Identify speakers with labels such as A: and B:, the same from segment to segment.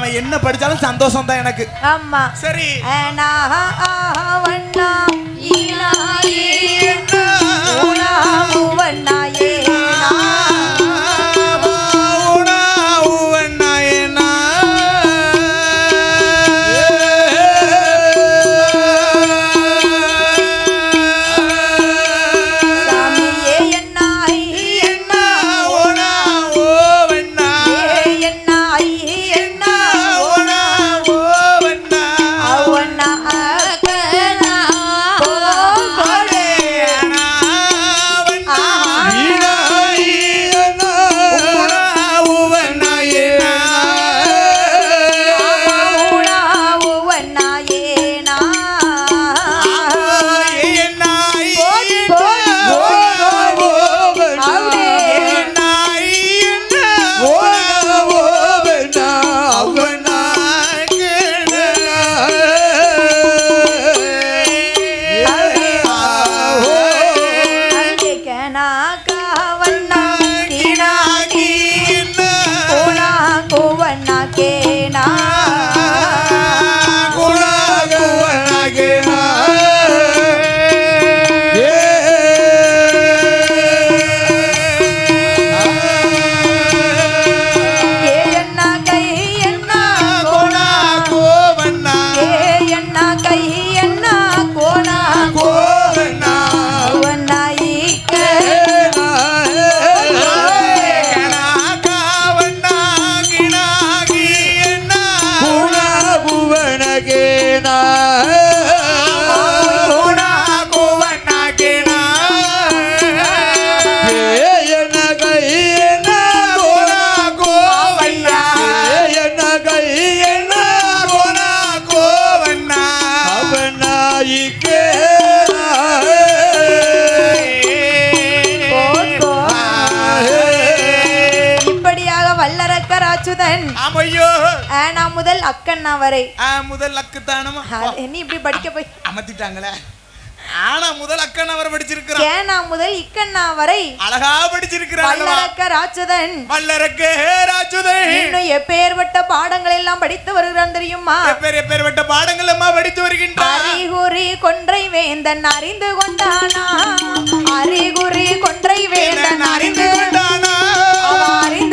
A: அவன் என்ன படிச்சாலும் சந்தோஷம் தான் எனக்கு.
B: ஆமா.
A: சரி.
B: அக்கண்ணா வரை.
A: முதல் அக்குத்தானமா
B: அது என்ன இப்படி படிக்க போய்.
A: அமர்த்திட்டாங்களே. ஆனா முதல் அக்கன் அவர் படிச்சிருக்கிறான்.
B: கேனா முதல் இக்கண்ணா வரை.
A: அழகா படிச்சிருக்கிறான்
B: வல்லரக்கர் அச்சுதன்
A: வல்லரக்கே ராஜுதை
B: இன்னும் எப்பேற்பட்ட பாடங்கள் எல்லாம் படித்து வருகிறான் தெரியுமா?
A: எப்பேர் எப்பேற்பட்ட பாடங்கள் அம்மா படித்து வருகின்றார்
B: அறிகுறி கொன்றை வேந்தன் அறிந்து கொண்டானா? அறிகுறி கொன்றை வேந்தன் அறிந்து
A: கொண்டானா?
B: அறிந்து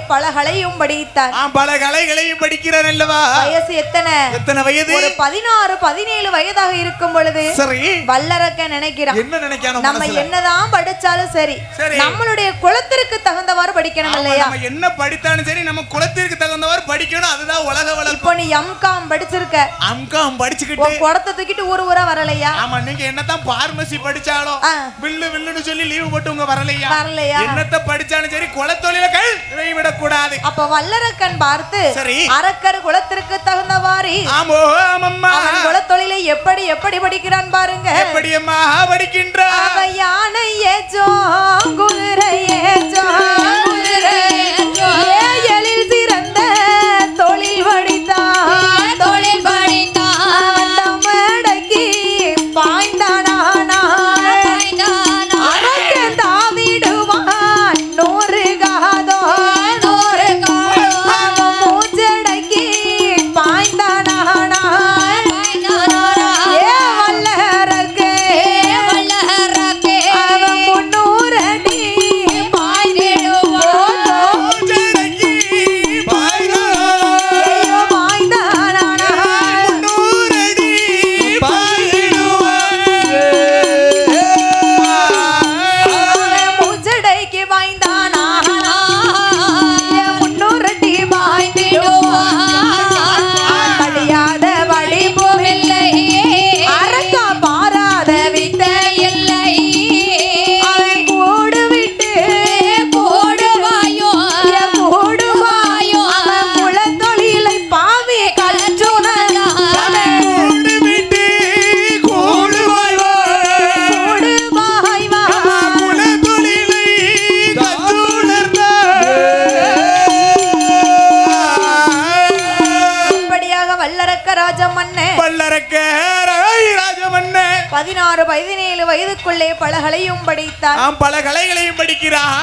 B: வயதுக்குள்ளே பலகளையும் படித்தார்.
A: ஆ பல கலைகளையும் படிக்கிறான் அல்லவா?
B: வயசு எத்தனை?
A: எத்தனை வயது?
B: ஒரு பதினாறு பதினேழு வயதாக இருக்கும் பொழுது
A: சரி.
B: வல்லரக்க நினைக்கிறான்.
A: என்ன நினைக்கான
B: நம்ம என்னதான் படிச்சாலும் சரி. நம்மளுடைய குலத்திற்கு தகுந்தவாறு படிக்கணும் இல்லையா?
A: நம்ம என்ன படித்தாலும் சரி நம்ம குலத்திற்கு தகுந்தவாறு படிக்கணும். அதுதான் உலக வளர்ப்பு.
B: இப்போ நீ எம்காம் படிச்சிருக்க.
A: அம்காம் படிச்சுக்கிட்டு
B: குடத்தை தூக்கிட்டு ஊர் ஊரா வரலையா?
A: ஆமா நீங்க என்னதான் பார்மசி படிச்சாலும். வில்லு வில்லுன்னு சொல்லி லீவு போட்டு உங்க வரலையா?
B: வரலையா?
A: என்னத்த படிச்சாலும் சரி குலத்தொழில்கள் விடக் கூடாது
B: அப்ப வல்லரக்கன் பார்த்து
A: சரி.
B: அரக்கர் குலத்திற்கு தகுந்தவாறு
A: ஆமோ ஆமம்மா.
B: அவன் குலத்தொழிலை எப்படி எப்படி படிக்கிறான் பாருங்க.
A: எப்படி அம்மா படிக்கின்ற
B: அவ யானை ஏச்சோ குதிரை ஏச்சோ
A: রে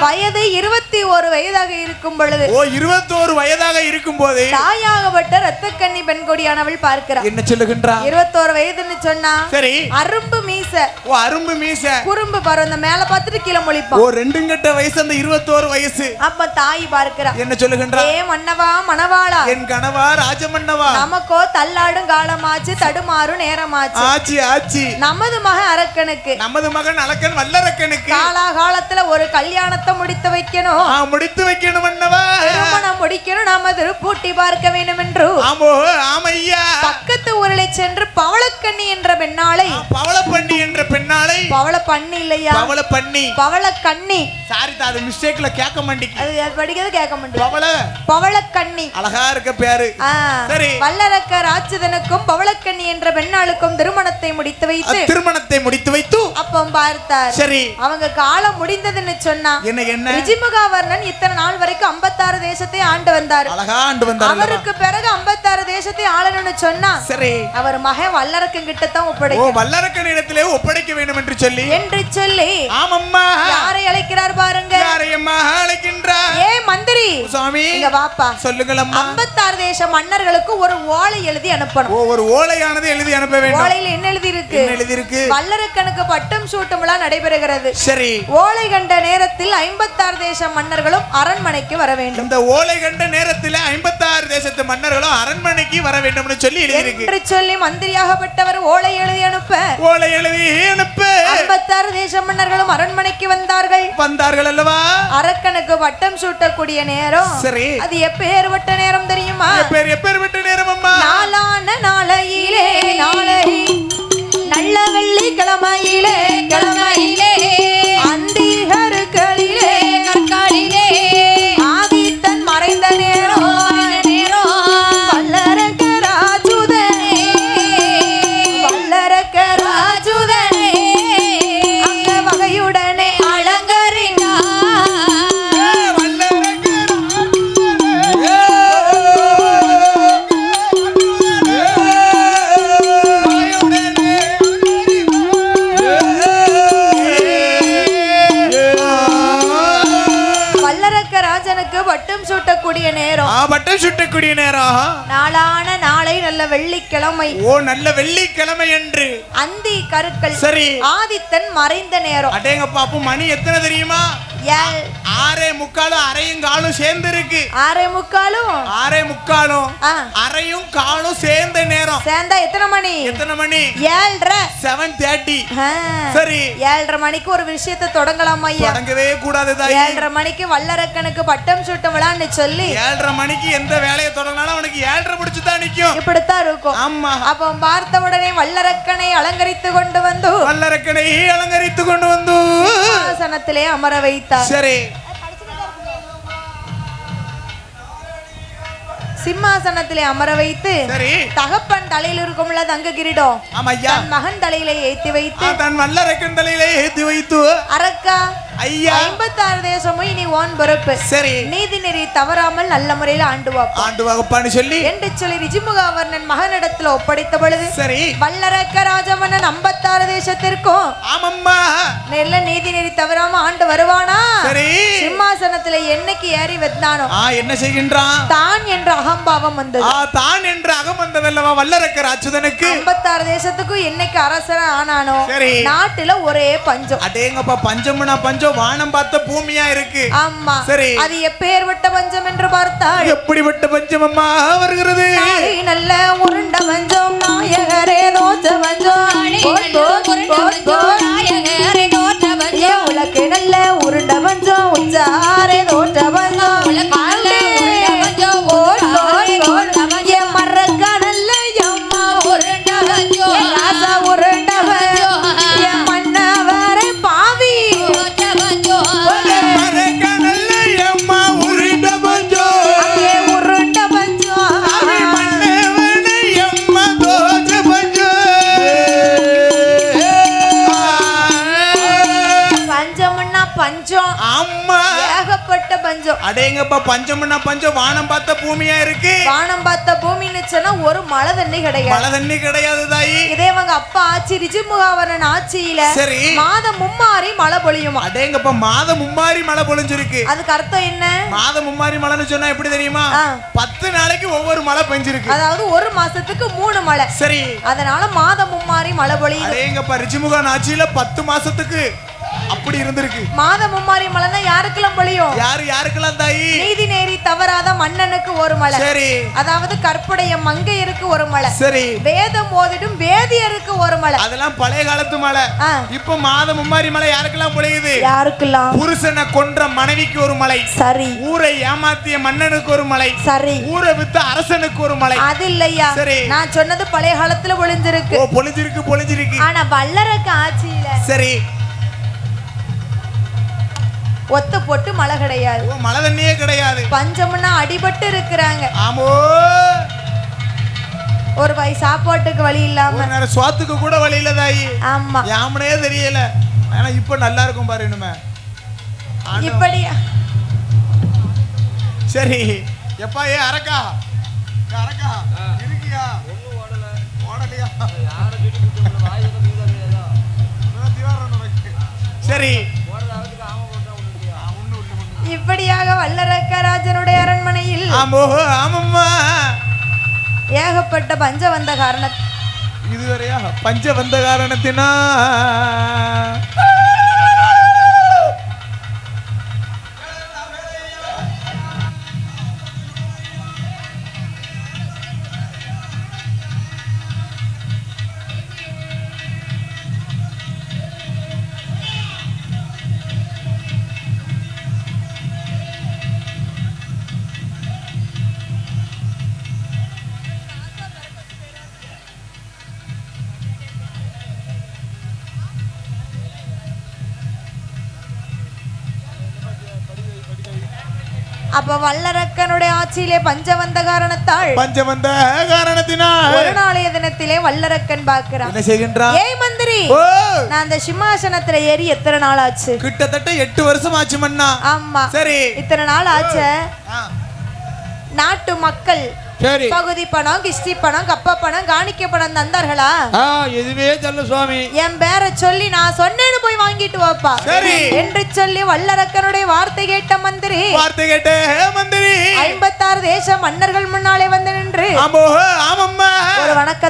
B: வயது இருபத்தி வயதாக இருக்கும் பொழுது
A: ஓ இருபத்தோரு வயதாக இருக்கும் போது
B: தாயாகப்பட்ட ரத்தக்கன்னி பெண்கொடியானவள் பார்க்கிறார்.
A: என்ன சொல்லுகின்றா?
B: இருபத்தோரு வயதுன்னு சொன்னா
A: சரி.
B: அரும்பு மீச.
A: ஓ அரும்பு மீச.
B: குறும்பு பாரு அந்த மேல பார்த்துட்டு கீழே
A: ஓ
B: முழிப்பான்
A: ரெண்டும் கட்ட வயசு அந்த இருபத்தோரு வயசு.
B: அப்ப தாய் பார்க்கிறா.
A: என்ன சொல்லுகின்றா?
B: ஏ மன்னவா மணவாளா?
A: என் கணவா ராஜமன்னவா?
B: நமக்கோ தள்ளாடும் காலமாச்சு தடுமாறும் நேரமாச்சு.
A: ஆச்சி ஆச்சி.
B: நமது மகன் அரக்கனுக்கு.
A: நமது மகன் அலக்கன் வல்லரக்கனுக்கு.
B: காலாகாலத்துல ஒரு கல்யாணத்தை முடித்து வைக்கணும்.
A: முடித்து வைக்கணும்
B: திருமணம் முடிக்கணும் நாம திருப்பூட்டி பார்க்க வேண்டும் என்று
A: ஆமோ ஆமையா.
B: பக்கத்து ஊரிலே சென்று பவளக்கண்ணி என்ற பெண்ணாளை.
A: பவள பண்ணி என்ற பெண்ணாளை.
B: பவள பண்ணி இல்லையா?
A: பவள பண்ணி
B: பவளக்கண்ணி.
A: சாரி அது மிஸ்டேக்ல கேட்க மாட்டேங்க
B: அது அது படிக்கிறது கேட்க
A: பவள.
B: பவளக்கண்ணி.
A: அழகா இருக்க பேரு. சரி.
B: வல்லரக்க ராட்சதனுக்கும் பவளக்கண்ணி என்ற பெண்ணாளுக்கும் திருமணத்தை முடித்து வைத்து.
A: திருமணத்தை முடித்து வைத்து.
B: அப்போ பார்த்தார்.
A: சரி.
B: அவங்க காலம் முடிந்ததுன்னு சொன்னா.
A: என்ன என்ன?
B: ரிஜிமுகாவர்ணன் இத்தனை நாள் வரைக்கும் 56 தேசத்தை ஆண்டு வந்தார்?
A: அழகா ஆண்டு வந்தார்
B: அவருக்கு பிறகு 56 தேசத்தை ஆளணும்னு சொன்னா
A: சரி.
B: அவர் மகன் வல்லரக்கன் கிட்ட தான்
A: ஓ
B: ஒப்படைக்கும்
A: வல்லரக்கன் இடத்திலே ஒப்படைக்க வேண்டும் என்று சொல்லி?
B: என்று சொல்லி
A: ஆமம்மா.
B: யாரை அழைக்கிறார் பாருங்க?
A: யாரையம்மா அழைக்கின்றார்?
B: ஏ மந்திரி.
A: சுவாமி
B: இங்க வாப்பா.
A: சொல்லுங்கள் அம்மா
B: 56 தேச மன்னர்களுக்கு ஒரு ஓலை எழுதி அனுப்பணும்.
A: ஓ ஒரு ஓலையானது எழுதி அனுப்ப வேண்டும்.
B: ஓலையில என்ன எழுதி இருக்கு
A: என்ன எழுதி இருக்கு
B: வல்லரக்கனுக்கு பட்டம் சூட்டும் விழா நடைபெறுகிறது.
A: சரி.
B: ஓலை கண்ட நேரத்தில் 56 தேச மன்னர்களும் அரண்மனைக்கு வர வேண்டும்.
A: இந்த ஓலை கண்ட நேரத்தில் ஐம்பத்தாறு தேசத்து மன்னர்களும் அரண்மனைக்கு வர வேண்டும்னு சொல்லி
B: என்று சொல்லி மந்திரியாகப்பட்டவர் ஓலை எழுதி அனுப்ப.
A: ஓலை எழுதி அனுப்பு.
B: 56 தேச மன்னர்களும் அரண்மனைக்கு வந்தார்கள்.
A: வந்தார்கள் அல்லவா?
B: அரக்கனுக்கு வட்டம் சூட்டக்கூடிய நேரம்.
A: சரி.
B: அது எப்பேற்பட்ட நேரம் தெரியுமா?
A: எப்பேர் விட்டு நேரம் அம்மா
B: நாளான நாளையிலே நாளை. நல்ல வெள்ளிக்கிழமையிலே கிழமையிலே. அந்திகருக்களிலே கற்காலிலே கருக்கள்.
A: சரி.
B: ஆதித்தன் மறைந்த நேரம்.
A: அடேங்கப்பா அப்போ மணி எத்தனை தெரியுமா? ஆறே முக்காலும் அரையும் காலும் சேர்ந்து இருக்கு
B: ஆறே முக்காலும்?
A: ஆறே முக்காலும் அரையும் காலும் சேர்ந்த நேரம்.
B: சேர்ந்தா எத்தனை மணி?
A: எத்தனை மணி?
B: ஏழ்ரை.
A: செவன் தேர்ட்டி சரி.
B: ஏழ்ரை மணிக்கு ஒரு விஷயத்தை தொடங்கலாம் ஐயா.
A: தொடங்கவே கூடாது
B: ஏழ்ரை மணிக்கு வல்லரக்கனுக்கு பட்டம் சூட்டும் விழான்னு சொல்லி.
A: ஏழரை மணிக்கு எந்த வேலையை தொடங்கினாலும் அவனுக்கு ஏழரை முடிச்சு தான் நிக்கும்.
B: இப்படித்தான் இருக்கும்.
A: ஆமா.
B: அப்போ பார்த்த உடனே வல்லரக்கனை அலங்கரித்து கொண்டு வந்து
A: வல்லரக்கனை அலங்கரித்து கொண்டு வந்து
B: ஆசனத்திலே அமர வைத்தார்.
A: சரி.
B: சிம்மாசனத்திலே அமர வைத்து தகப்பன் தலையில் இருக்கும்ல தங்க கிரீடம் தன் மகன் தலையில ஏத்தி வைத்து
A: தன் வல்லரக்கன் தலையிலே ஏத்தி வைத்து.
B: அரக்கா
A: ஐயா.
B: ஐம்பத்தாறு தேசமும் இனி ஓன் பொறுப்பு.
A: சரி.
B: நீதி நெறி தவறாமல் நல்ல முறையில் ஆண்டு வாப்பா
A: ஆண்டு வகுப்பான்னு சொல்லி.
B: என்று சொல்லி ரிஜிமுகாவர்ணன் மகனிடத்துல ஒப்படைத்த பொழுது
A: சரி.
B: வல்லரக்க ராஜமன்னன் ஐம்பத்தாறு தேசத்திற்கும்
A: ஆமம்மா.
B: நல்ல நீதி நெறி தவறாம ஆண்டு வருவானா?
A: சரி.
B: சிம்மாசனத்துல என்னைக்கு ஏறி வந்தானோ?
A: ஆ என்ன செய்கின்றான்?
B: தான் என்ற அகம்பாவம் வந்தது.
A: ஆ தான் என்று அகம் வந்ததல்லவா வல்லரக்கர் அச்சுதனுக்கு
B: ஐம்பத்தாறு தேசத்துக்கும் என்னைக்கு அரசன் ஆனானோ?
A: சரி.
B: நாட்டுல ஒரே பஞ்சம்.
A: அடேங்கப்பா பஞ்சம்னா பஞ்சம். வானம் பார்த்த பூமியா இருக்கு.
B: ஆமா.
A: சரி.
B: அது எப்பேற்பட்ட பஞ்சம் என்று பார்த்தால்
A: எப்படிப்பட்ட பஞ்சம் அம்மா வருகிறது?
B: நல்ல உருண்ட பஞ்சம் நாயகரே தோச்ச பஞ்சம்
A: அடேங்கப்பா பஞ்சம்னா பஞ்சம் வானம் பார்த்த பூமியா இருக்கு?
B: வானம் பார்த்த பூமின்னு சொன்னா ஒரு மழை தண்ணி கிடையாது.
A: மழை தண்ணி கிடையாது தாயி.
B: இதே அவங்க அப்பா ஆட்சி ரிஜிமுகாவரன் ஆட்சியில
A: சரி.
B: மாதம் மும்மாறி மழை பொழியுமா?
A: அடேங்கப்பா மாதம் மும்மாரி மழை பொழிஞ்சிருக்கு.
B: அதுக்கு அர்த்தம் என்ன?
A: மாதம் மும்மாரி மழைன்னு சொன்னா எப்படி தெரியுமா. பத்து நாளைக்கு ஒவ்வொரு மழை பெஞ்சிருக்கு.
B: அதாவது ஒரு மாசத்துக்கு மூணு மழை.
A: சரி.
B: அதனால மாதம் மும்மாறி மழை பொழியுது.
A: அடேங்கப்பா ரிச்சிமுகான் ஆட்சியில பத்து மாசத்துக்கு அப்படி இருந்திருக்கு.
B: மாதம் மும்மாரி மழைன்னா யாருக்கெல்லாம் பொழியும்?
A: யாரு யாருக்கெல்லாம் தாயி?
B: நீதி நேரி தவறாத மன்னனுக்கு ஒரு மழை
A: சரி.
B: அதாவது கற்புடைய மங்கையருக்கு ஒரு மழை
A: சரி.
B: வேதம் ஓதிடும் வேதியருக்கு ஒரு மழை
A: அதெல்லாம் பழைய காலத்து
B: ஆ,
A: இப்ப மாதம் மும்மாரி மழை யாருக்கெல்லாம் பொழியுது?
B: யாருக்கெல்லாம்?
A: புருஷனை கொன்ற மனைவிக்கு ஒரு மலை.
B: சரி.
A: ஊரை ஏமாத்திய மன்னனுக்கு ஒரு மலை.
B: சரி.
A: ஊரை வித்த அரசனுக்கு ஒரு மலை.
B: அது இல்லையா?
A: சரி.
B: நான் சொன்னது பழைய காலத்துல பொழிஞ்சிருக்கு.
A: பொழிஞ்சிருக்கு பொழிஞ்சிருக்கு.
B: ஆனா வல்லரக்கு ஆட்சியில
A: சரி.
B: ஒத்த போட்டு மழை கிடையாது.
A: ஓ மழை தண்ணியே கிடையாது.
B: பஞ்சம்னா அடிபட்டு இருக்கிறாங்க.
A: ஆமோ.
B: ஒரு வாய் சாப்பாட்டுக்கு வழி இல்லாம.
A: சோத்துக்கு கூட வழி இல்ல தாயி.
B: ஆமா.
A: யாமனே தெரியல. ஆனா இப்ப நல்லா இருக்கும் பாரு இனிமே. ஆண்டவன்.
B: இப்படி.
A: சரி. எப்பா ஏ அரக்கா. அரக்கா. இருக்கியா? ஓடலையா. சரி.
B: இப்படியாக வல்லரக்க ராஜனுடைய அரண்மனையில் ஏகப்பட்ட பஞ்ச வந்த காரண
A: இதுவரையா பஞ்ச வந்த காரணத்தினா
B: அப்ப வல்லரக்கனுடைய ஆட்சியிலே பஞ்ச வந்த காரணத்தால்
A: பஞ்ச வந்த காரணத்தினா
B: ஒரு நாளைய தினத்திலே வல்லரக்கன் பார்க்கிறான்.
A: என்ன செய்கின்றா
B: ஏய் மந்திரி நான் அந்த சிம்மாசனத்துல ஏறி எத்தனை நாள் ஆச்சு?
A: கிட்டத்தட்ட எட்டு வருஷம் ஆச்சு மண்ணா
B: ஆமா.
A: சரி.
B: இத்தனை நாள் ஆச்ச? நாட்டு மக்கள்
A: சரி.
B: பகுதி பணம் கிஸ்தி பணம் கப்ப பணம் காணிக்க பணம் தந்தார்களா?
A: ஆ எதுவே சொல்ல சுவாமி.
B: என் பேரை சொல்லி நான் சொன்னேன்னு போய் வாங்கிட்டு வாப்பா.
A: சரி.
B: என்று சொல்லி வல்லரக்கனுடைய வார்த்தை கேட்ட மந்திரி
A: வார்த்தை கேட்டே மந்திரி.
B: ஐம்பத்தாறு தேச மன்னர்கள் முன்னாலே வந்து நின்று
A: ஆமோ ஆமம்மா.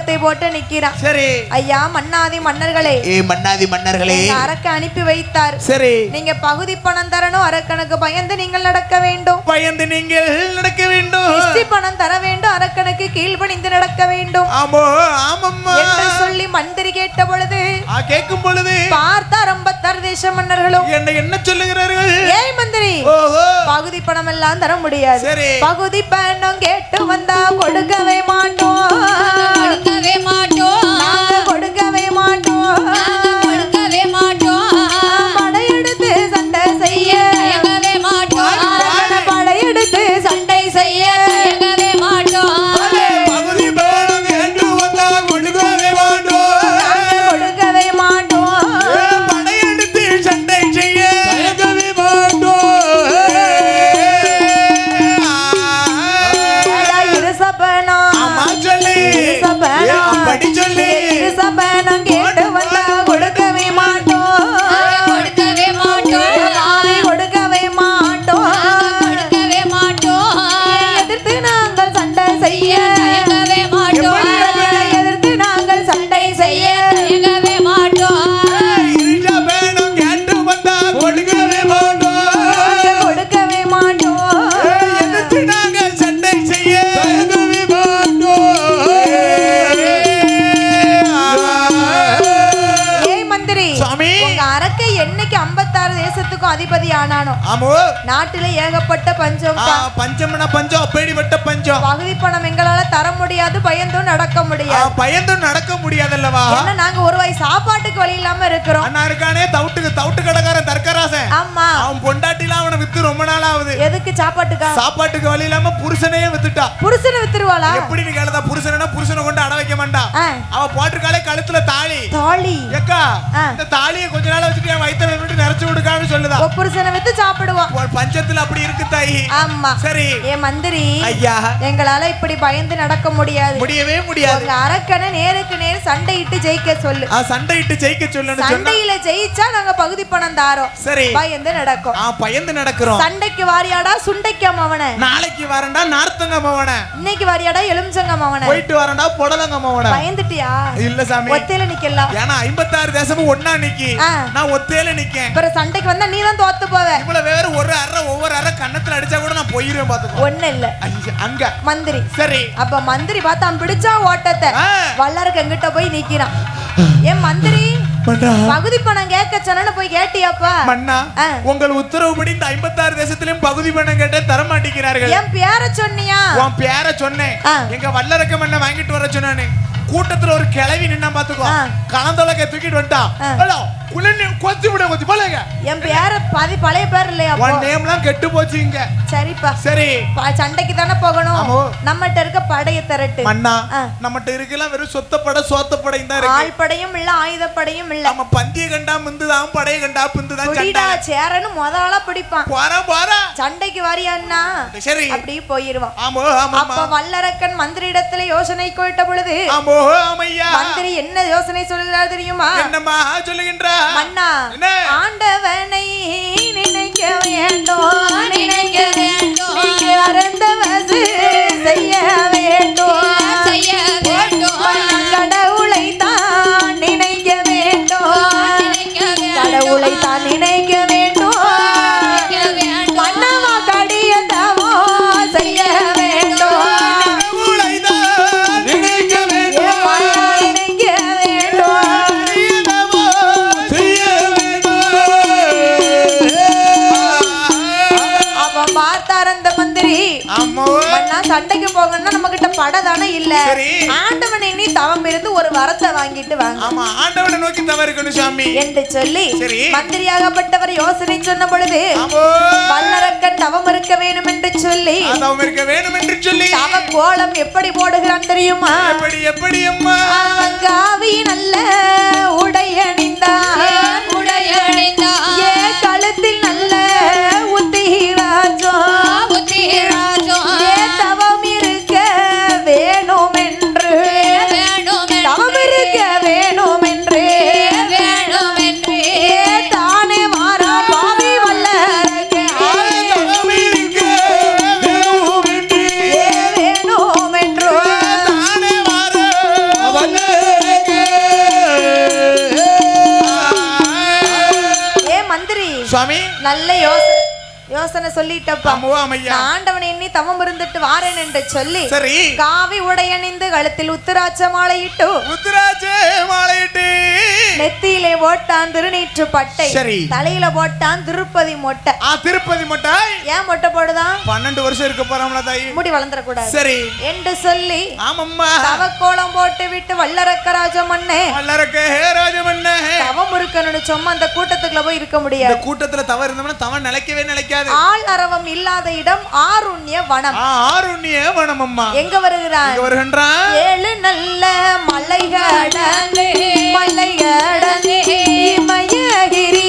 B: வணக்கத்தை போட்டு நிக்கிறான்
A: சரி.
B: ஐயா மன்னாதி மன்னர்களே
A: ஏ மன்னாதி மன்னர்களே.
B: அரக்க அனுப்பி வைத்தார்.
A: சரி.
B: நீங்க பகுதி பணம் தரணும் அரக்கனுக்கு பயந்து நீங்கள் நடக்க வேண்டும்.
A: பயந்து நீங்கள் நடக்க வேண்டும்.
B: கிஸ்தி பணம் தர வேண்டும் அரக்கனுக்கு கீழ்ப்பணிந்து நடக்க வேண்டும்.
A: ஆமோ ஆமம்மா.
B: என்று சொல்லி மந்திரி கேட்ட பொழுது
A: கேட்கும் பொழுது
B: பார்த்தார் ஐம்பத்தாறு தேச மன்னர்களும்
A: என்ன என்ன சொல்லுகிறார்கள்?
B: ஏய் மந்திரி பகுதி பணம் எல்லாம் தர முடியாது.
A: சரி.
B: பகுதி பணம் கேட்டு வந்தா கொடுக்கவே மாட்டோம்.
C: கொடுக்கவே மாட்டோம்.
A: ஆமோ.
B: நாட்டுல ஏகப்பட்ட பஞ்சம்
A: பஞ்சம்னா பஞ்சம் அப்பேடிப்பட்ட பஞ்சம்.
B: பகுதி பணம் எங்களால தர முடியாது பயந்தும் நடக்க முடியாது.
A: பயந்தும் நடக்க முடியாதல்லவா?
B: ஏன்னா நாங்க ஒரு வாய் சாப்பாட்டுக்கு வழி இல்லாம இருக்கிறோம்.
A: அண்ணா இருக்கானே தவுட்டுக்கு தவுட்டு கடைக்காரன் தர்க்கராசன்.
B: ஆமா.
A: அவன் பொண்டாட்டிலாம் அவனை வித்து ரொம்ப நாள் ஆகுது
B: எதுக்கு சாப்பாட்டுக்கா?
A: சாப்பாட்டுக்கு வழி இல்லாம புருஷனையே வித்துட்டா.
B: புருஷனை வித்துருவாளா?
A: எப்படின்னு கேளுதா அவ போட்டிருக்காளே கழுத்துல தாலி.
B: தாலி.
A: ஏக்கா. இந்த தாலியை கொஞ்ச நாள் வச்சுட்டு என் வயித்துல விட்டு நிறைச்சு விடுக்கான்னு சொல்லுதா.
B: புருஷனை வித்து சாப்பிடுவோம்
A: ஒரு பஞ்சத்துல அப்படி இருக்கு தாயி.
B: ஆமா.
A: சரி.
B: ஏ மந்திரி
A: ஐயா.
B: எங்களால இப்படி பயந்து நடக்க முடியாது.
A: முடியவே முடியாது.
B: அரக்கனை நேருக்கு நேர் சண்டையிட்டு ஜெயிக்க சொல்லு.
A: சண்டையிட்டு ஜெயிக்க சொன்னா
B: சண்டையில ஜெயிச்சா நாங்க பகுதி பணம் தாரோம்.
A: சரி.
B: பயந்து நடக்கும்.
A: பயந்து நடக்கிறோம்.
B: சண்டைக்கு வாரியாடா சுண்டைக்காம அவனை.
A: நாளைக்கு வரேன்டா நார்த்தங்க மவன
B: இன்னைக்கு வாரியாடா எலுமிச்சங்கம் அவனை.
A: போயிட்டு வரேன்டா புடலங்க மவன
B: பயந்துட்டியா?
A: இல்ல சாமி.
B: ஒத்தையில நிக்கலாம்
A: ஏன்னா ஐம்பத்தாறு தேசமும் ஒன்னா நிக்கி. நான் ஒத்தையில நிக்கேன்.
B: அப்புறம் சண்டைக்கு வந்தா நீ தான் தோத்து போவ.
A: இவ்வளவு வேற ஒரு அரை ஒவ்வொரு அரை கன்னத்துல அடிச்சா கூட நான் போயிருவேன் பாத்துக்கோ.
B: ஒண்ணு இல்ல.
A: அங்க.
B: மந்திரி.
A: சரி.
B: அப்ப மந்திரி பார்த்தான் பிடிச்சா ஓட்டத்தை. வல்லாருக்கு எங்கிட்ட போய் நிக்கிறான். ஏன் மந்திரி? பகுதி பணம் கேட்க சொன்னு போய் கேட்டியாப்பா? ஆ.
A: உங்கள் உத்தரவுப்படி இந்த ஐம்பத்தாறு தேசத்திலும் பகுதி பணம் கேட்ட தர மாட்டேங்கிறார்கள்
B: என் பேர சொன்னியா?
A: உன் பேர சொன்னேன். எங்க வல்லரக்க மண்ணை வாங்கிட்டு வர சொன்னானே. கூட்டத்துல ஒரு கிளவி நின்னா பாத்துக்கோ. கலந்தொலக்க தூக்கிட்டு வந்துட்டான். குளிர் கொத்தி விட கொத்தி போலங்க
B: என் பேர பாதி பழைய பேர் இல்லையா?
A: உன் நேம்லாம் கெட்டு போச்சு இங்க.
B: சரிப்பா.
A: சரி.
B: சண்டைக்கு தானே போகணும். நம்மகிட்ட இருக்க படைய திரட்டு.
A: மண்ணா
B: ஆ.
A: நம்மகிட்ட இருக்கலாம் வெறும் சொத்தப்பட சோத்தப்படையும் தான் இருக்கு.
B: ஆள் படையும் இல்ல ஆயுதப்படையும் இல்ல.
A: நம்ம பந்திய கண்டா முந்துதான் படைய கண்டா பிந்துதான்
B: புடிடா
A: சண்டை.
B: சேரன்னு முத ஆளா பிடிப்பான்.
A: போறா போறா.
B: சண்டைக்கு வாரியான்னா
A: சரி
B: அப்படி போயிருவான்.
A: ஆமோ ஆமா
B: அப்ப வல்லரக்கன் மந்திரிடத்துல யோசனை கோயிட்ட பொழுது
A: ஆமோ ஆமையா.
B: மந்திரி என்ன யோசனை சொல்கிறார் தெரியுமா?
A: என்னம்மா சொல்லுகின்றா
B: மன்னா? ஆண்டவனை நினைக்க வேண்டும்
C: நினைக்க வேண்டும்.
B: அறந்தவது செய்ய வரத்தை வாங்கிட்டு வாங்க.
A: ஆமா ஆண்டவனை நோக்கி தவறுக்கணும் சாமி.
B: என்று சொல்லி. மந்திரியாகப்பட்டவர் யோசனை சொன்ன பொழுது வல்லரக்கன் தவம் இருக்க வேண்டும் என்று சொல்லி
A: தவம் இருக்க வேண்டும் என்று சொல்லி.
B: தவ கோலம் எப்படி போடுகிறான் தெரியுமா?
A: எப்படி எப்படி அம்மா?
B: அவன் காவி நல்ல உடையணிந்தான்.
C: உடையணிந்தான்.
B: ஆண்டவனை எண்ணி தவம் இருந்துட்டு வாரேன் என்று சொல்லி
A: சரி.
B: காவி உடையணிந்து கழுத்தில் உத்திராட்ச மாலையிட்டு
A: முத்துராஜே மாலையிட்டு
B: நெத்தியிலே போட்டான் திருநீற்று பட்டை.
A: சரி.
B: தலையில போட்டான் திருப்பதி மொட்டை.
A: ஆ திருப்பதி மொட்டாய்
B: ஏன் மொட்டை போடுதான்
A: பன்னெண்டு வருஷம் இருக்க போறாங்களா தாயி.
B: முடி வளர்ந்துடக்கூடாது.
A: சரி.
B: என்று சொல்லி
A: ஆமம்மா.
B: தவக்கோலம் போட்டு விட்டு வல்லரக்கராஜ மண்ணே
A: வல்லரக்க ராஜமன்ன
B: தவம் இருக்கணும்னு சும்மா அந்த கூட்டத்துக்குள்ள போய் இருக்க
A: இந்த
B: முடியாது
A: கூட்டத்துல தவறு இருந்தோம்னா தவறு நிலைக்கவே நிலைக்காது.
B: ஆள் அரவம் இல்லாத இடம் ஆருண்ய வனம்.
A: ஆருண்ய வனமம்மா
B: எங்க வருகிறான்
A: இங்க வருகின்றான்
B: ஏழு நல்ல மலைகடந்து மலைகடந்து இமயகிரி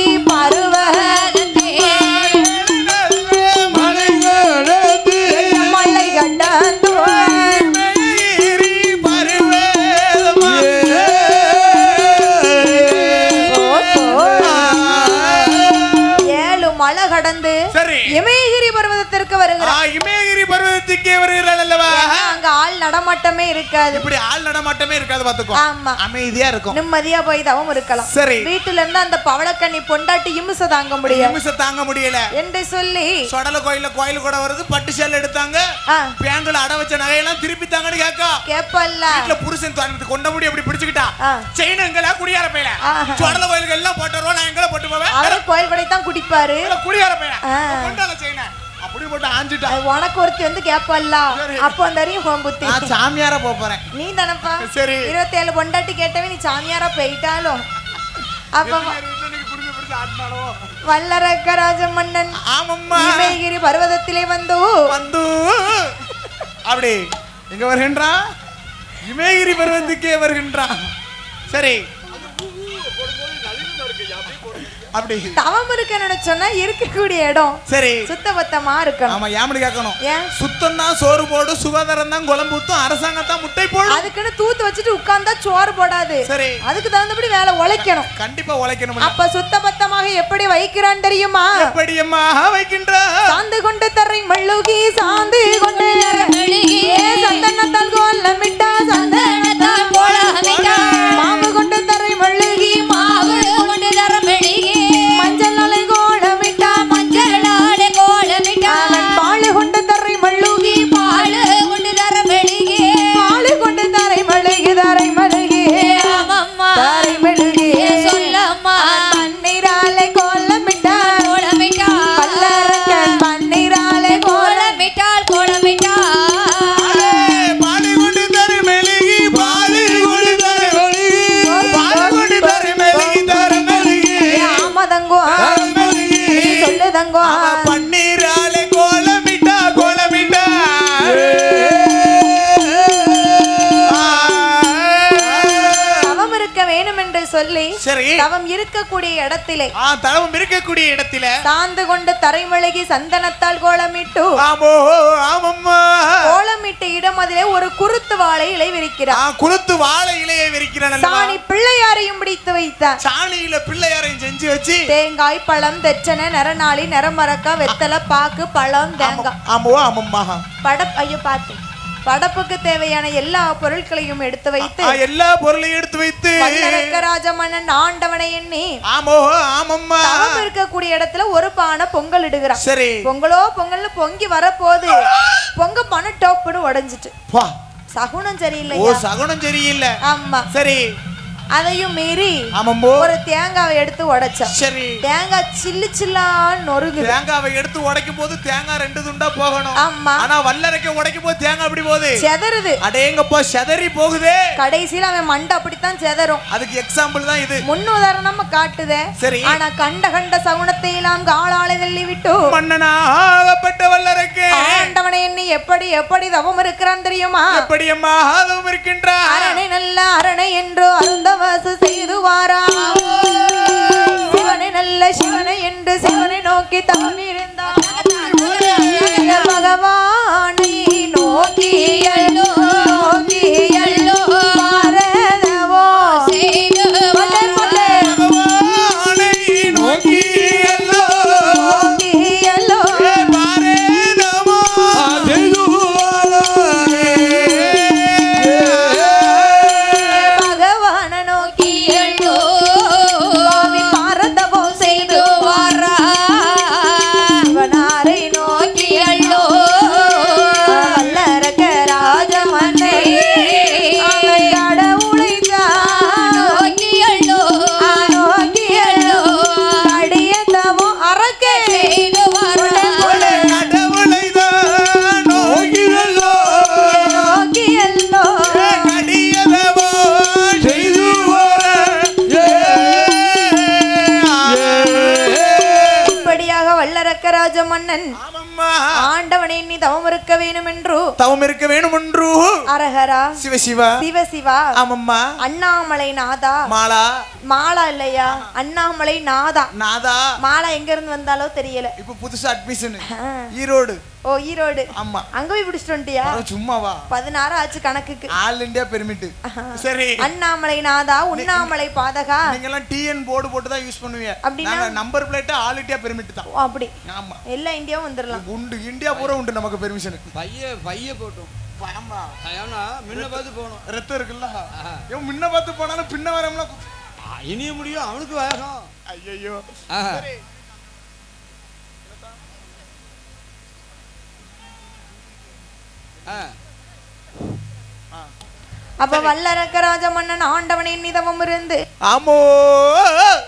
B: ஆள் நடமாட்டமே இருக்காது.
A: இப்படி ஆள் நடமாட்டமே இருக்காது பாத்துக்கோ
B: ஆமா.
A: அமைதியா இருக்கும்.
B: நிம்மதியா போய் தவம் இருக்கலாம்.
A: சரி.
B: வீட்டுல இருந்து அந்த பவளக்கண்ணி பொண்டாட்டி இம்ச தாங்க முடியாது
A: நிமிஷம் தாங்க முடியல.
B: என்று சொல்லி
A: சொடல கோயில்ல கோயில் கூட வருது பட்டு சேலை எடுத்தாங்க. பேங்குல அட வச்ச நகையெல்லாம் திருப்பி தாங்கன்னு கேட்கா.
B: கேப்பல்ல.
A: வீட்டுல புருஷன் தனது கொண்ட முடி அப்படி பிடிச்சுக்கிட்டா. செயின் எங்களா குடியார பையல. சொடல கோயிலுக்கு எல்லாம் போட்டு வருவோம் நான் எங்களை போட்டு போவேன்?
B: கோயில் படை தான் குடிப்பாரு
A: குடியார பையல. கொண்டால செயின. அப்படி போட்டு ஆஞ்சிட்டா
B: அது உனக்கு ஒருத்தி வந்து கேப்பல்ல. அப்போ அந்த அறியும் ஹோம் புத்தி
A: நான் சாமியார போப் போறேன்
B: நீ தானப்பா
A: சரி.
B: இருபத்தேழு பொண்டாட்டி கேட்டவே நீ சாமியாரா போயிட்டாலும் அப்ப வல்லரக்கராஜ மன்னன்
A: ஆமம்மா
B: இமயகிரி பர்வதத்திலே வந்து
A: வந்து அப்படி எங்க வருகின்றான் இமயகிரி பருவத்துக்கே வருகின்றான் சரி அப்படி.
B: தவம் இருக்கணும்னு சொன்னா இருக்கக்கூடிய இடம்.
A: சரி.
B: சுத்தபத்தமா இருக்கணும்.
A: ஆமா யாமடி கேட்கணும்.
B: ஏன்?
A: சுத்தம் தான் சோறு போடு சுகாதாரம் தான் குழம்பு ஊத்தும் அரசாங்கம் தான் முட்டை போடும்.
B: அதுக்குன்னு தூத்து வச்சுட்டு உட்கார்ந்தா சோறு போடாது.
A: சரி.
B: அதுக்கு தகுந்தபடி வேலை உழைக்கணும்.
A: கண்டிப்பா உழைக்கணும்
B: அப்ப சுத்தபத்தமாக எப்படி வைக்கிறான் தெரியுமா?
A: எப்படி வைக்கின்ற?
B: சாந்து கொண்டு தரை மள்ளுகி சாந்து கொண்டு இருக்கக்கூடிய இடத்திலே.
A: ஆ தளவும் இருக்கக்கூடிய இடத்துல.
B: சாந்து கொண்டு தரைமழகி சந்தனத்தால் கோலமிட்டு.
A: ஆமோ ஆமம்மா.
B: கோலமிட்ட இடம் அதிலே ஒரு குருத்து வாழை இலை விரிக்கிறார்
A: ஆ குளுத்து வாழை இலையை விரிக்கிறான் அல்லவா?
B: சாணி பிள்ளையாரையும் பிடித்து வைத்தார்.
A: சாணியில பிள்ளையாரையும் செஞ்சு வச்சு.
B: தேங்காய் பழம் தெச்சனை நரநாளி நரமரக்கா வெத்தலை பாக்கு பழம் தேங்காய்.
A: ஆமோ ஆமம்மா.
B: படப் ஐயோ பார்த்து படப்புக்கு தேவையான எல்லா பொருட்களையும் எடுத்து வைத்து
A: எல்லா பொருளையும் எடுத்து வைத்து
B: வல்லரக்கராஜ மன்னன் ஆண்டவனை எண்ணி
A: ஆமோ ஆமம்மா.
B: தவம் இருக்கக்கூடிய இடத்துல ஒரு பானை பொங்கல் இடுகிறான்.
A: சரி.
B: பொங்கலோ பொங்கல்னு பொங்கி வரப்போகுது. பொங்க பானை டோப்புன்னு உடைஞ்சிட்டு. சகுனம்
A: ஓ
B: சரியில்லையா
A: சகுனம் சரியில்லை.
B: ஆமா.
A: சரி.
B: அதையும் மீறி ஒரு தேங்காவை எடுத்து உடைச்சா
A: சரி.
B: தேங்காய் சில்லு சில்லான்னு நொறுங்குது.
A: தேங்காவை எடுத்து உடைக்கும் போது தேங்காய் ரெண்டு துண்டா போகணும்.
B: ஆமா.
A: ஆனா வல்லரைக்க உடைக்கும் போது தேங்காய் அப்படி போகுது?
B: செதறுது.
A: அடேங்கப்பா செதறி போகுதே.
B: கடைசியில அவன் மண்டை அப்படித்தான் செதறும்.
A: அதுக்கு எக்ஸாம்பிள் தான் இது.
B: முன்னுதாரணமா காட்டுதே.
A: சரி.
B: ஆனா கண்ட கண்ட சகுனத்தை எல்லாம் காலாலை தள்ளி விட்டு
A: மன்னனாகப்பட்ட வல்லரைக்கு.
B: ஆண்டவனை எண்ணி எப்படி எப்படி தவம் இருக்கிறான் தெரியுமா?
A: எப்படி அம்மா ஆதவம் இருக்கின்றா
B: அரணை நல்ல அரணை என்று அருந்தவாசு செய்து வாரா சிவனை நல்ல சிவனை என்று சிவனை நோக்கி தவம் இருந்தார் பகவானை நோக்கி இருக்க வேணும் என்று
A: தவம் இருக்க வேணுமென்று.
B: அரஹரா.
A: சிவ சிவா
B: சிவ சிவா
A: ஆமம்மா.
B: அண்ணாமலை நாதா.
A: மாலா.
B: மாலா இல்லையா? அண்ணாமலை நாதா.
A: நாதா.
B: மாலா எங்க இருந்து வந்தாலோ தெரியல.
A: இப்ப புதுசா அட்மிஷன். ஈரோடு.
B: ஓ ஈரோடு.
A: ஆமா.
B: அங்க போய் பிடிச்சிட்டு வந்துட்டியா?
A: சும்மாவா?
B: பதினாறு ஆச்சு கணக்குக்கு.
A: ஆல் இந்தியா பெர்மிட் சரி.
B: அண்ணாமலை நாதா உண்ணாமலை பாதகா?
A: நீங்க எல்லாம் டிஎன் போர்டு போட்டு தான் யூஸ் பண்ணுவீங்க.
B: அப்படின்னா?
A: Number plate all India permit தான்.
B: ஓ அப்படி.
A: ஆமா.
B: எல்லா இந்தியாவும் வந்துடலாம்.
A: உண்டு இந்தியா பூரா உண்டு நமக்கு பெர்மிஷன்
D: பைய பைய போட்டோம். ஏன்னா முன்ன பார்த்து போகணும்
A: ரத்தம் இருக்குல்ல? ஏன் முன்ன பார்த்து போனாலும் பின்ன வரம்ல
D: ஆ, இனிய முடியும் அவனுக்கு வேகம்.
A: ஐயோ
D: ஆஹா. ஆ.
B: அப்ப வல்லரக்கராஜ மன்னன் ஆண்டவனை நிதவம் இருந்து
A: ஆமோ.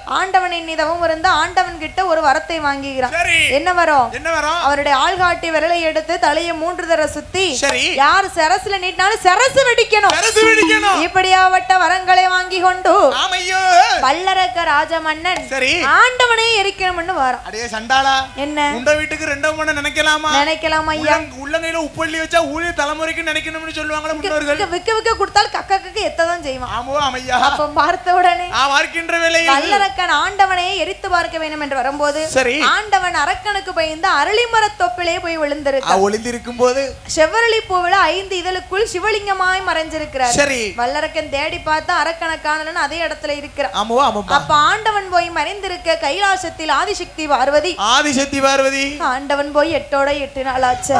B: ஆண்டவனை நிதவம் இருந்து ஆண்டவன் கிட்ட ஒரு வரத்தை வாங்குகிறான். என்ன வரும்?
A: என்ன வரும்?
B: அவருடைய ஆள்காட்டி விரலை எடுத்து தலையை மூன்று தர சுத்தி யார் சரசுல நீட்டினாலும் சரசு வெடிக்கணும். இப்படியாவட்ட வரங்களை வாங்கி கொண்டு
A: ஆமையோ.
B: வல்லரக்க ராஜ மன்னன்
A: சரி.
B: ஆண்டவனே எரிக்கணும்னு வரான்.
A: அடே சண்டாளா.
B: என்ன?
A: உண்ட வீட்டுக்கு ரெண்டோ மணி நினைக்கலாமா?
B: நினைக்கலாம் ஐயா.
A: உள்ளங்- உள்ளங்கையில உப்பள்ளி வச்சா ஊழிய தலைமுறைக்கு நினைக்கணும்னு சொல்லுவாங்களா முன்னோர்கள்.
B: விக்க விக்க விக்க கொடுத்தாலும் கக்க கக்க எத்ததான் செய்வான்?
A: ஆமோ அமையா
B: அப்ப பார்த்த உடனே
A: பார்க்கின்ற வேலையில்
B: வல்லரக்கன் ஆண்டவனை எரித்து பார்க்க வேண்டும் என்று வரும்போது
A: சரி.
B: ஆண்டவன் அரக்கனுக்கு பயந்து அரளிமரத் தொப்பிலே போய் விழுந்திருக்கான்
A: ஒளிந்திருக்கும் போது
B: செவ்வரளி பூவில ஐந்து இதழுக்குள் சிவலிங்கமாய் மறைஞ்சிருக்கிறார்.
A: சரி.
B: வல்லரக்கன் தேடி பார்த்தா அரக்கனை காணலன்னு அதே இடத்துல இருக்கிறான்.
A: ஆமோ
B: அப்ப ஆண்டவன் போய் மறைந்திருக்க கைலாசத்தில் ஆதிசக்தி பார்வதி.
A: ஆதிசக்தி பார்வதி.
B: ஆண்டவன் போய் எட்டோட எட்டு நாள் ஆச்சு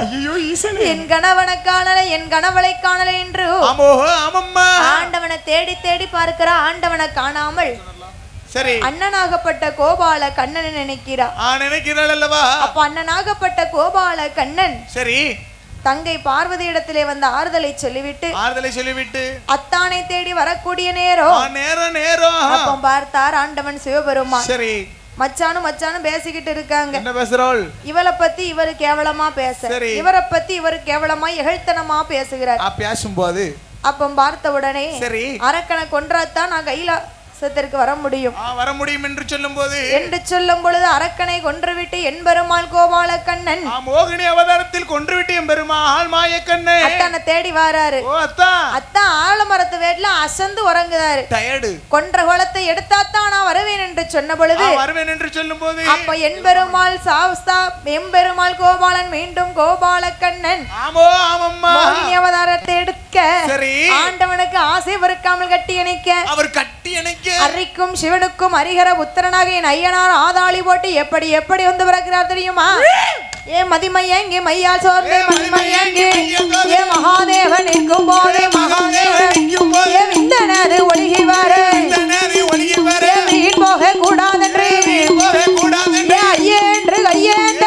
B: என் கணவனை காணல என் கணவளை காணல என்று.
A: ஆமோ
B: ஆண்டவனை தேடி தேடி பார்க்கிற ஆண்டவனை காணாமல்
A: சரி.
B: அண்ணனாகப்பட்ட கோபால கண்ணனை நினைக்கிறா?
A: ஆ நினைக்கிறாள் அல்லவா?
B: அப்ப அண்ணனாகப்பட்ட கோபால கண்ணன்
A: சரி.
B: தங்கை பார்வதி இடத்திலே வந்த ஆறுதலை சொல்லிவிட்டு
A: ஆறுதலை சொல்லிவிட்டு.
B: அத்தானை தேடி வரக்கூடிய நேரம்
A: நேரம் நேரம்
B: அப்ப பார்த்தார் ஆண்டவன் சிவபெருமான்.
A: சரி.
B: மச்சானும் மச்சானும் பேசிக்கிட்டு இருக்காங்க.
A: என்ன பேசுறாள்?
B: இவளை பத்தி இவரு கேவலமா பேச. இவரை பத்தி இவரு கேவலமா இகழ்த்தனமா பேசுகிறார்.
A: பேசும்போது
B: அப்ப பார்த்த உடனே
A: சரி.
B: அரக்கனை கொன்றாத்தான் நான் கைலாசத்திற்கு வர முடியும்.
A: வர முடியும் என்று சொல்லும்போது
B: என்று சொல்லும் பொழுது அரக்கனை கொன்றுவிட்டு என்பெருமாள் கோபால கண்ணன்
A: மோகினி அவதாரத்தில் கொன்றுவிட்டு என் பெருமாள் மாயக்கண்ணே.
B: அத்தானை தேடி வாராரு.
A: அத்தா.
B: அத்தான் ஆலமரத்து வேட்ல அசந்து உறங்குதாரு.
A: டயர்டு.
B: கொன்ற குளத்தை எடுத்தாத்தான் நான் வருவேன் என்று சொன்ன பொழுது
A: வருவேன் என்று சொல்லும்போது
B: அப்ப என்பெருமாள் சாவ்ஸ்தா எம்பெருமாள் கோபாலன் மீண்டும் கோபால கண்ணன்
A: ஆமோ ஆமம்மா.
B: மோகினி அவதாரத்தை எடுக்க
A: சரி.
B: ஆண்டவனுக்கு ஆசை பொறுக்காமல் கட்டி இணைக்க
A: அவர் கட்டி அணைக்க
B: அரிக்கும் சிவனுக்கும் அரிகர உத்தரனாக என் ஐயனார் ஆதாளி போட்டு எப்படி எப்படி வந்து பிறக்கிறார் தெரியுமா? ஏ மதிமையங்கி மையால் சோர்ந்து மதிமையங்கி ஏ மகாதேவன் நிற்கும் போதே மகாதேவன் ஏ விந்தனது ஒழுகி வர போக கூடாதென்று
A: கூடாது
B: ஏ ஐயேன்று கையேண்ட